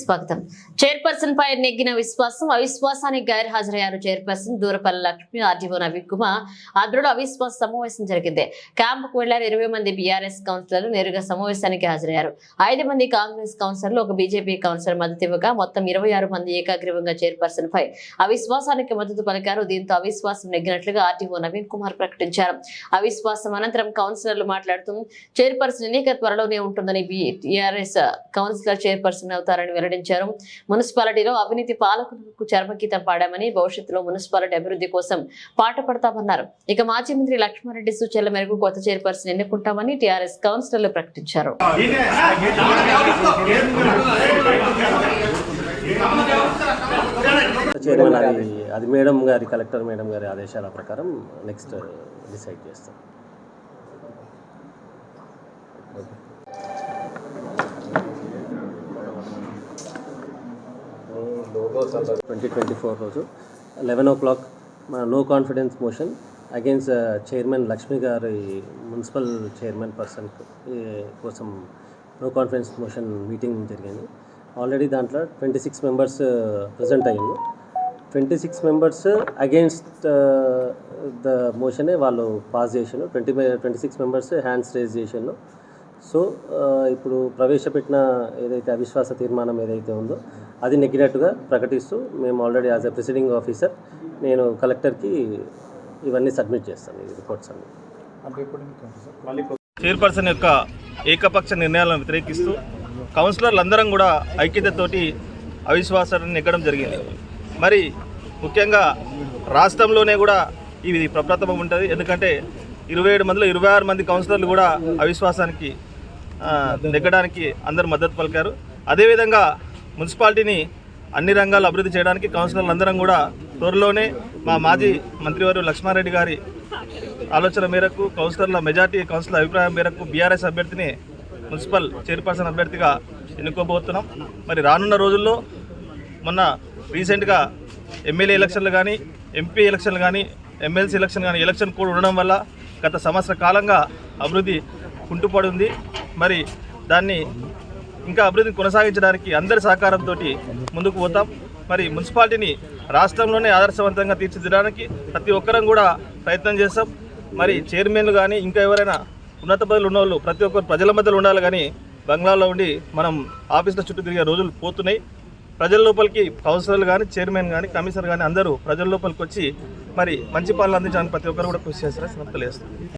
స్వాగతం. చైర్పర్సన్ పై నెగ్గిన విశ్వాసం అవిశ్వాసానికి గైర్హాజరయ్యారు చైర్పర్సన్ దూరపల్లి లక్ష్మి ఆర్జీవో నవీన్ కుమార్. ఆధ్వర్యంలో అవిశ్వాస సమావేశం జరిగింది. క్యాంపుకు వెళ్ళారు ఇరవై మంది బీఆర్ఎస్ కౌన్సిలర్లు. నేరుగా సమావేశానికి హాజరయ్యారు. ఐదు మంది కాంగ్రెస్ కౌన్సిలర్లు ఒక బీజేపీ కౌన్సిలర్ మద్దతు ఇవ్వగా మొత్తం ఇరవై మంది ఏకాగ్రీవంగా చైర్పర్సన్ పై అవిశ్వాసానికి మద్దతు పలికారు. దీంతో అవిశ్వాసం నెగ్గినట్లుగా ఆర్టీఓ నవీన్ కుమార్ ప్రకటించారు. అవిశ్వాసం అనంతరం కౌన్సిలర్లు మాట్లాడుతూ చైర్పర్సన్ ఎన్నిక త్వరలోనే ఉంటుందని బీఆర్ఎస్ కౌన్సిలర్ చైర్పర్సన్ అవుతారని వెల్లడించారు. మున్సిపాలిటీలో అవినీతి పాలకులకు చర్మగీతం పాడామని భవిష్యత్తులో మున్సిపాలిటీ అభివృద్ధి కోసం పాట పడతామన్నారు. ఇక మాజీ మంత్రి లక్ష్మారెడ్డి సూచనల మేరకు కొత్త చైర్పర్సన్ ఎన్నుకుంటామని టీఆర్ఎస్ కౌన్సిలర్లు ప్రకటించారు. చైర్మన్ అది అది మేడం గారి కలెక్టర్ మేడం గారి ఆదేశాల ప్రకారం నెక్స్ట్ డిసైడ్ చేస్తాం. ట్వంటీ ట్వంటీ ఫోర్ రోజు. లెవెన్ ఓ క్లాక్ మన no confidence motion against uh, chairman Lakshmi గారి మున్సిపల్ చైర్మన్ పర్సన్ కోసం నో కాన్ఫిడెన్స్ మోషన్ మీటింగ్ జరిగింది. ఆల్రెడీ దాంట్లో twenty six members uh, present అయ్యింది twenty six members against uh, the మోషనే వాళ్ళు pass చేసాను twenty twenty six members hands raise చేసాను so ఇప్పుడు ప్రవేశపెట్టిన ఏదైతే అవిశ్వాస తీర్మానం ఏదైతే ఉందో అది నెగ్గినట్టుగా ప్రకటిస్తూ మేము already as a presiding officer నేను కలెక్టర్కి ఇవన్నీ సబ్మిట్ చేస్తాను ఈ రిపోర్ట్స్ అన్ని. చైర్పర్సన్ యొక్క ఏకపక్ష నిర్ణయాలను వ్యతిరేకిస్తూ కౌన్సిలర్లు అందరం కూడా ఐక్యతతోటి అవిశ్వాసాన్ని నెగ్గడం జరిగింది. మరి ముఖ్యంగా రాష్ట్రంలోనే కూడా ఇది ప్రప్రథమం ఉంటుంది. ఎందుకంటే ఇరవై ఏడు మందిలో ఇరవై ఆరు మంది కౌన్సిలర్లు కూడా అవిశ్వాసానికి నెగ్గడానికి అందరూ మద్దతు పలికారు. అదేవిధంగా మున్సిపాలిటీని అన్ని రంగాలు అభివృద్ధి చేయడానికి కౌన్సిలర్లు అందరం కూడా త్వరలోనే మా మాజీ మంత్రివారు లక్ష్మారెడ్డి గారి ఆలోచన మేరకు కౌన్సిలర్ల మెజార్టీ కౌన్సిలర్ అభిప్రాయం మేరకు బీఆర్ఎస్ అభ్యర్థిని మున్సిపల్ చైర్పర్సన్ అభ్యర్థిగా ఎన్నుకోబోతున్నాం. మరి రానున్న రోజుల్లో మొన్న రీసెంట్గా ఎమ్మెల్యే ఎలక్షన్లు కానీ ఎంపీ ఎలక్షన్లు కానీ ఎమ్మెల్సీ ఎలక్షన్ కానీ ఎలక్షన్ కూడా ఉండడం వల్ల గత సంవత్సర కాలంగా అభివృద్ధి కుంటుపడి ఉంది మరి దాన్ని ఇంకా అభివృద్ధిని కొనసాగించడానికి అందరి సహకారంతో ముందుకు పోతాం. మరి మున్సిపాలిటీని రాష్ట్రంలోనే ఆదర్శవంతంగా తీర్చిదిద్దడానికి ప్రతి ఒక్కరం కూడా ప్రయత్నం చేస్తాం. మరి చైర్మన్లు కానీ ఇంకా ఎవరైనా ఉన్నత పదవులు ఉన్నవాళ్ళు ప్రతి ఒక్కరు ప్రజల మధ్యలో ఉండాలి కానీ బంగ్లాలో ఉండి మనం ఆఫీసుల చుట్టూ తిరిగే రోజులు పోతున్నాయి. ప్రజల లోపలికి కౌన్సిలర్లు కానీ చైర్మన్ కానీ కమిషనర్ కానీ అందరూ ప్రజల లోపలికి వచ్చి మరి మంచి పాలన అందించడానికి ప్రతి ఒక్కరు కూడా కృషి చేస్తారని తెలియజేస్తారు